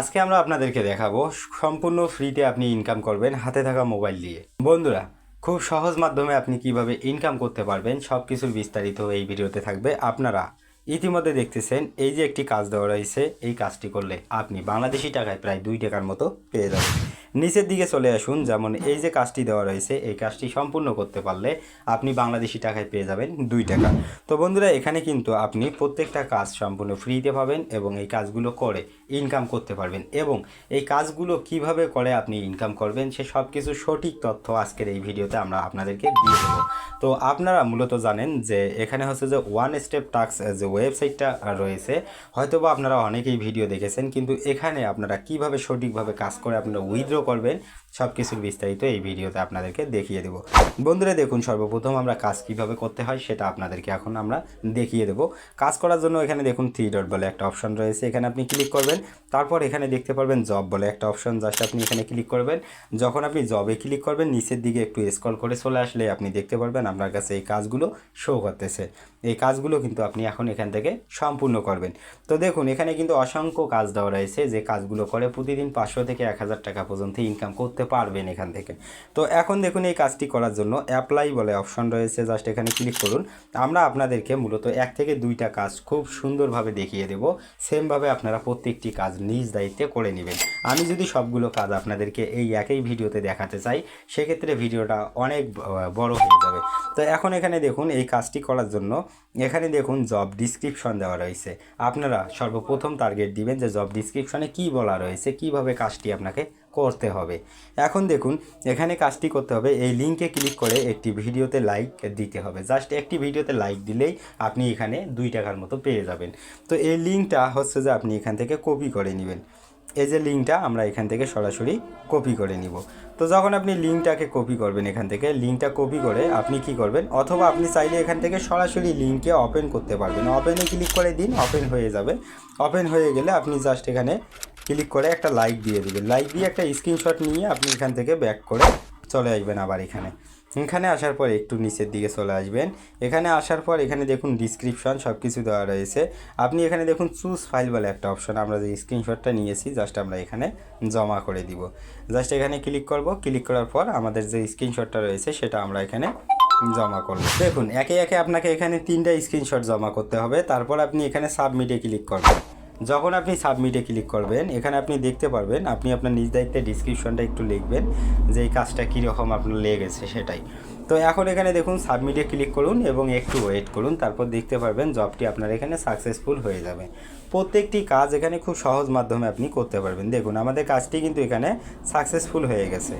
আজকে আমরা আপনাদেরকে দেখাবো সম্পূর্ণ ফ্রিতে আপনি ইনকাম করবেন হাতে থাকা মোবাইল দিয়ে। বন্ধুরা, খুব সহজ মাধ্যমে আপনি কীভাবে ইনকাম করতে পারবেন সব কিছুর বিস্তারিত এই ভিডিওতে থাকবে আপনারা। ইতিমধ্যে দেখতেছেন, এই যে একটি কাজ দেওয়া রয়েছে, এই কাজটি করলে আপনি বাংলাদেশি টাকায় প্রায় দুই টাকার মতো পেয়ে যাবেন। নিচের দিকে চলে আসুন, যেমন এই যে কাজটি দেওয়া রয়েছে, এই কাজটি সম্পূর্ণ করতে পারলে আপনি বাংলাদেশি টাকায় পেয়ে যাবেন দুই টাকা। তো বন্ধুরা, এখানে কিন্তু আপনি প্রত্যেকটা কাজ সম্পূর্ণ ফ্রিতে পাবেন এবং এই কাজগুলো করে ইনকাম করতে পারবেন এবং এই কাজগুলো কীভাবে করে আপনি ইনকাম করবেন, সে সব কিছু সঠিক তথ্য আজকের এই ভিডিওতে আমরা আপনাদেরকে দিয়ে দেবো। তো আপনারা মূলত জানেন যে এখানে হচ্ছে যে ওয়ান স্টেপ টাক্স যে ওয়েবসাইটটা রয়েছে, হয়তোবা আপনারা অনেকেই ভিডিও দেখেছেন, কিন্তু এখানে আপনারা কীভাবে সঠিকভাবে কাজ করে আপনারা উইথড্র করবেন সব কিছুর বিস্তারিত এই ভিডিওতে আপনাদেরকে দেখিয়ে দেবো। বন্ধুরা, দেখুন, সর্বপ্রথম আমরা কাজ কীভাবে করতে হয় সেটা আপনাদেরকে এখন আমরা দেখিয়ে দেবো। কাজ করার জন্য এখানে দেখুন থ্রি ডট বলে একটা অপশন রয়েছে, এখানে আপনি ক্লিক করবেন। তারপর এখানে দেখতে পারবেন জব বলে একটা অপশন জাস্ট আপনি এখানে ক্লিক করবেন। যখন আপনি জবে ক্লিক করবেন, নিচের দিকে একটু স্ক্রল করে চলে আসলে আপনি দেখতে পারবেন আপনার কাছে এই কাজগুলো শো করতেছে। এই কাজগুলো কিন্তু আপনি এখন এখান থেকে সম্পূর্ণ করবেন। তো দেখুন, এখানে কিন্তু অসংখ্য কাজ দেওয়া রয়েছে। যে কাজগুলো করে প্রতিদিন পাঁচশো থেকে এক হাজার টাকা পর্যন্ত ইনকাম করতে পারবেন এখান থেকে। তো এখন দেখুন এই কাজটি করার জন্য অ্যাপ্লাই বলে অপশন রয়েছে জাস্ট এখানে ক্লিক করুন। আমরা আপনাদেরকে মূলত এক থেকে দুইটা কাজ খুব সুন্দরভাবে দেখিয়ে দেব। সেমভাবে আপনারা প্রত্যেকটি কাজ নিজ দায়িত্বে করে নেবেন। আমি যদি সবগুলো কাজ আপনাদেরকে এই একই ভিডিওতে দেখাতে চাই, সেক্ষেত্রে ভিডিওটা অনেক বড় হয়ে যাবে। তো এখন এখানে দেখুন এই কাজটি করার জন্য এখানে দেখুন জব ডিসক্রিপশন দেওয়া রয়েছে। আপনারা সর্বপ্রথম টার্গেট দিবেন যে জব ডিসক্রিপশনে কি বলা রয়েছে, কীভাবে কাজটি আপনাকে করতে হবে। এখন দেখুন, এখানে কাজটি করতে হবে। এই লিঙ্কে ক্লিক করে একটি ভিডিওতে লাইক দিতে হবে। জাস্ট একটি ভিডিওতে লাইক দিলেই আপনি এখানে দুই টাকার মতো পেয়ে যাবেন। তো এই লিঙ্কটা হচ্ছে যে আপনি এখান থেকে কপি করে নেবেন। এই যে লিঙ্কটা আমরা এখান থেকে সরাসরি কপি করে নিব। তো যখন আপনি লিঙ্কটাকে কপি করবেন এখান থেকে লিঙ্কটা কপি করে আপনি কি করবেন? অথবা আপনি চাইলে এখান থেকে সরাসরি লিঙ্কে ওপেন করতে পারবেন। ওপেনে ক্লিক করে দিন ওপেন হয়ে যাবে। ওপেন হয়ে গেলে আপনি জাস্ট এখানে ক্লিক করে একটা লাইক দিয়ে দিবেন লাইক দিয়ে একটা স্ক্রিনশট নিয়ে আপনি এখান থেকে ব্যাক করে চলে আসবেন আবার এখানে। এখানে আসার পর একটু নিচের দিকে চলে আসবেন। এখানে আসার পর এখানে দেখুন ডিসক্রিপশন সব কিছু দেওয়া রয়েছে। আপনি এখানে দেখুন চুজ ফাইল বলে একটা অপশন আমরা যে স্ক্রিনশটটা নিয়েছি জাস্ট আমরা এখানে জমা করে দিব। জাস্ট এখানে ক্লিক করব। ক্লিক করার পর আমাদের যে স্ক্রিনশটটা রয়েছে, সেটা আমরা এখানে জমা করব। দেখুন, একে একে আপনাকে এখানে তিনটা স্ক্রিনশট জমা করতে হবে। তারপর আপনি এখানে সাবমিটে ক্লিক করবেন। যখন আপনি সাবমিটে ক্লিক করবেন, এখানে আপনি দেখতে পারবেন, আপনি আপনার নিজ দায়িত্বে ডিসক্রিপশনটা একটু লিখবেন, যে এই কাজটা কীরকম আপনার লেগেছে সেটাই। তো এখন এখানে দেখুন সাবমিটে ক্লিক করুন এবং একটু ওয়েট করুন, তারপর দেখতে পারবেন জবটি আপনার এখানে সাকসেসফুল হয়ে যাবে। প্রত্যেকটি কাজ এখানে খুব সহজ মাধ্যমে আপনি করতে পারবেন। দেখুন, আমাদের কাজটি কিন্তু এখানে সাকসেসফুল হয়ে গেছে।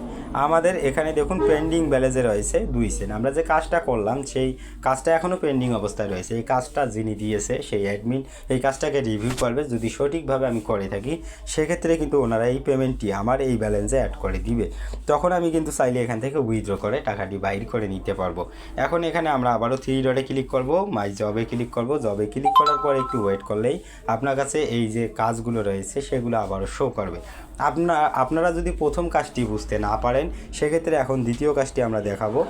আমাদের এখানে দেখুন পেন্ডিং ব্যালেন্সে রয়েছে দুই সেন্ট আমরা যে কাজটা করলাম, সেই কাজটা এখনও পেন্ডিং অবস্থায় রয়েছে। এই কাজটা যিনি দিয়েছে, সেই অ্যাডমিন এই কাজটাকে রিভিউ করবে। যদি সঠিকভাবে আমি করে থাকি, সেক্ষেত্রে কিন্তু ওনারা এই পেমেন্টটি আমার এই ব্যালেন্সে অ্যাড করে দিবে। তখন আমি কিন্তু চাইলে এখান থেকে উইথড্র করে টাকাটি বাইর করে নিতে পারব। এখন এখানে আমরা আবারও থ্রি ডটে ক্লিক করব মাই জবে ক্লিক করব। জবে ক্লিক করার পর একটু ওয়েট করলেই আপনার কাছে এই যে কাজগুলো রয়েছে, সেগুলো আবারও শো করবে। আপনার, আপনারা যদি প্রথম কাজটি বুঝতে না পারেন, সেক্ষেত্রে এখন দ্বিতীয় কাজটি আমরা দেখাবো।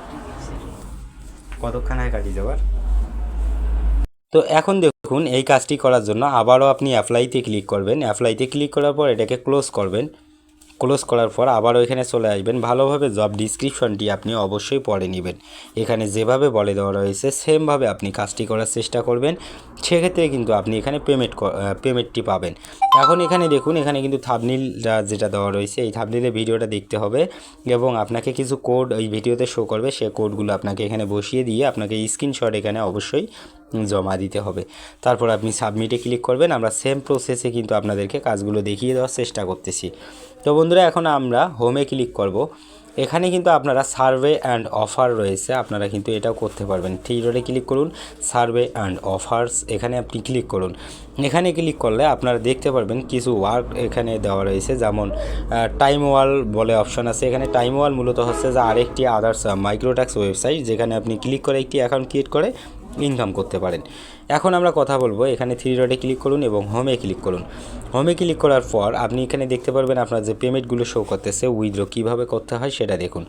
কতক্ষণ হয় কাটিয়ে যাওয়ার? তো এখন দেখুন, এই কাজটি করার জন্য আবারও আপনি অ্যাপ্লাইতে ক্লিক করবেন। অ্যাপ্লাইতে ক্লিক করার পর এটাকে ক্লোজ করবেন। ক্লোজ করার পর আবার এখানে চলে আসবেন। ভালোভাবে জব ডিসক্রিপশনটি আপনি অবশ্যই পড়ে নেবেন। এখানে যেভাবে বলে দেওয়া রয়েছে সেমভাবে আপনি কাজটি করার চেষ্টা করবেন। সেক্ষেত্রে কিন্তু আপনি এখানে পেমেন্ট পেমেন্টটি পাবেন। এখন এখানে দেখুন, এখানে কিন্তু থাবনিল যেটা দেওয়া রয়েছে, এই থাবনিলে ভিডিওটা দেখতে হবে এবং আপনাকে কিছু কোড এই ভিডিওতে শো করবে। সে কোডগুলো আপনাকে এখানে বসিয়ে দিয়ে আপনাকে স্ক্রিনশট এখানে অবশ্যই জমা দিতে হবে। তারপর আপনি সাবমিটে ক্লিক করবেন, আমরা সেম প্রসেসে কিন্তু আপনাদেরকে কাজগুলো দেখিয়ে দেওয়ার চেষ্টা করতেছি। তো বন্ধুরা, এখন আমরা হোমে ক্লিক করব। এখানে কিন্তু আপনারা সার্ভে অ্যান্ড অফার রয়েছে, আপনারা কিন্তু এটাও করতে পারবেন। থ্রি ডটে ক্লিক করুন সার্ভে অ্যান্ড অফার্স এখানে আপনি ক্লিক করুন। এখানে ক্লিক করলে আপনারা দেখতে পারবেন কিছু ওয়ার্ক এখানে দেওয়া রয়েছে, যেমন টাইম ওয়াল বলে অপশন আছে। এখানে টাইম ওয়াল মূলত হচ্ছে যে আরেকটি আদার্স মাইক্রোট্যাক্স ওয়েবসাইট যেখানে আপনি ক্লিক করে একটি অ্যাকাউন্ট ক্রিয়েট করে ইনকাম করতে পারেন। এখন আমরা কথা বলব, এখানে থ্রি ডটে ক্লিক করুন এবং হোমে ক্লিক করুন। হোমে ক্লিক করার পর আপনি এখানে দেখতে পারবেন আপনার যে পেমেন্টগুলো শো করতেছে উইথড্র কীভাবে করতে হয় সেটা দেখুন।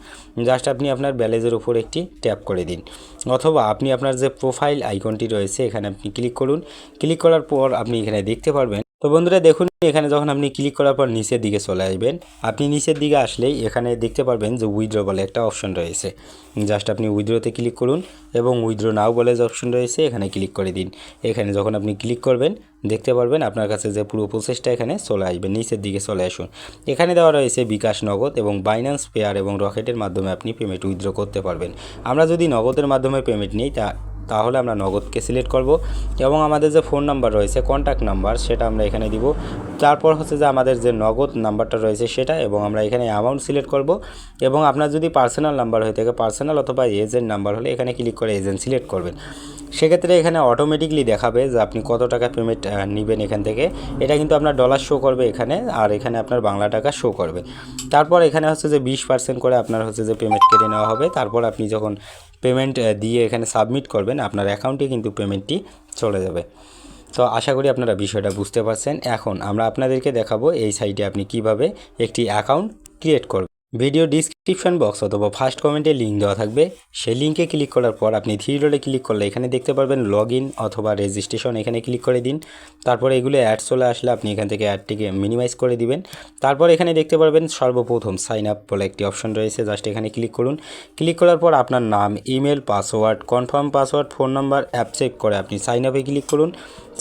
জাস্ট আপনি আপনার ব্যালেন্সের উপর একটি ট্যাপ করে দিন। অথবা আপনি আপনার যে প্রোফাইল আইকনটি রয়েছে, এখানে আপনি ক্লিক করুন। ক্লিক করার পর আপনি এখানে দেখতে পারবেন তো বন্ধুরা দেখুন, এখানে যখন আপনি ক্লিক করার পর নিচের দিকে চলে আসবেন, আপনি নিচের দিকে আসলেই এখানে দেখতে পারবেন যে উইথড্র বলে একটা অপশন রয়েছে। জাস্ট আপনি উইথড্রোতে ক্লিক করুন এবং উইথড্র নাও বলে যে অপশন রয়েছে, এখানে ক্লিক করে দিন। এখানে যখন আপনি ক্লিক করবেন, দেখতে পারবেন আপনার কাছে যে পুরো প্রসেসটা এখানে চলে আসবে, নিচের দিকে চলে আসুন। এখানে দেওয়া রয়েছে বিকাশ নগদ এবং বাইন্যান্স পেয়ার এবং রকেটের মাধ্যমে আপনি পেমেন্ট উইথড্র করতে পারবেন। আমরা যদি নগদের মাধ্যমে পেমেন্ট নিই, তা তাহলে আমরা নগদকে সিলেক্ট করব এবং আমাদের যে ফোন নাম্বার রয়েছে কন্ট্যাক্ট নাম্বার সেটা আমরা এখানে দিব। তারপর হচ্ছে যে আমাদের যে নগদ নাম্বারটা রয়েছে সেটা এবং আমরা এখানে অ্যামাউন্ট সিলেক্ট করব এবং আপনার যদি পার্সোনাল নাম্বার হয়ে থাকে পার্সোনাল অথবা এজেন্ট নাম্বার হলে এখানে ক্লিক করে এজেন্ট সিলেক্ট করবেন। সেক্ষেত্রে এখানে অটোমেটিকলি দেখাবে যে আপনি কত টাকা পেমেন্ট নেবেন এখান থেকে। এটা কিন্তু আপনার ডলার শো করবে এখানে আর এখানে আপনার বাংলা টাকা শো করবে। তারপর এখানে হচ্ছে যে বিশ পার্সেন্ট করে আপনার হচ্ছে যে পেমেন্ট কেটে নেওয়া হবে। তারপর আপনি যখন পেমেন্ট দিয়ে এখানে সাবমিট করবেন, আপনার অ্যাকাউন্টে কিন্তু পেমেন্টটি চলে যাবে। তো আশা করি আপনারা বিষয়টা বুঝতে পারছেন। এখন আমরা আপনাদেরকে দেখাবো এই সাইটে আপনি কীভাবে একটি অ্যাকাউন্ট ক্রিয়েট করবেন। ভিডিও ডিসক্রিপশন বক্স অথবা ফার্স্ট কমেন্টে লিঙ্ক দেওয়া থাকবে। সেই লিঙ্কে ক্লিক করার পর আপনি থ্রি ডটে ক্লিক করলে এখানে দেখতে পারবেন লগ ইন অথবা রেজিস্ট্রেশন এখানে ক্লিক করে দিন। তারপরে এগুলো অ্যাড চলে আসলে আপনি এখান থেকে অ্যাডটিকে মিনিমাইজ করে দিবেন। তারপর এখানে দেখতে পারবেন সর্বপ্রথম সাইন আপ বলে একটি অপশন রয়েছে জাস্ট এখানে ক্লিক করুন। ক্লিক করার পর আপনার নাম email password confirm password phone number app check করে আপনি সাইন আপে ক্লিক করুন।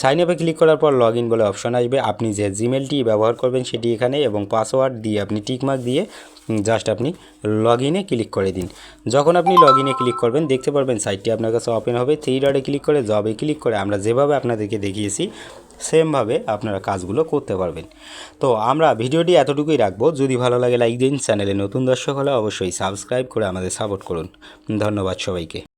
সাইন আপে ক্লিক করার পর লগ ইন বলে অপশন আসবে। আপনি যে জিমেলটি ব্যবহার করবেন সেটি এখানে এবং পাসওয়ার্ড দিয়ে আপনি টিকমার্ক দিয়ে জাস্ট আপনি লগ ইনে ক্লিক করে দিন। যখন আপনি লগ ইনে ক্লিক করবেন, দেখতে পারবেন সাইটটি আপনার কাছে ওপেন হবে। থ্রি ডটে ক্লিক করে জবে ক্লিক করে আমরা যেভাবে আপনাদেরকে দেখিয়েছি সেমভাবে আপনারা কাজগুলো করতে পারবেন। তো আমরা ভিডিওটি এতটুকুই রাখব। যদি ভালো লাগে লাইক দিন। চ্যানেলে নতুন দর্শক হলে অবশ্যই সাবস্ক্রাইব করে আমাদের সাপোর্ট করুন। ধন্যবাদ সবাইকে।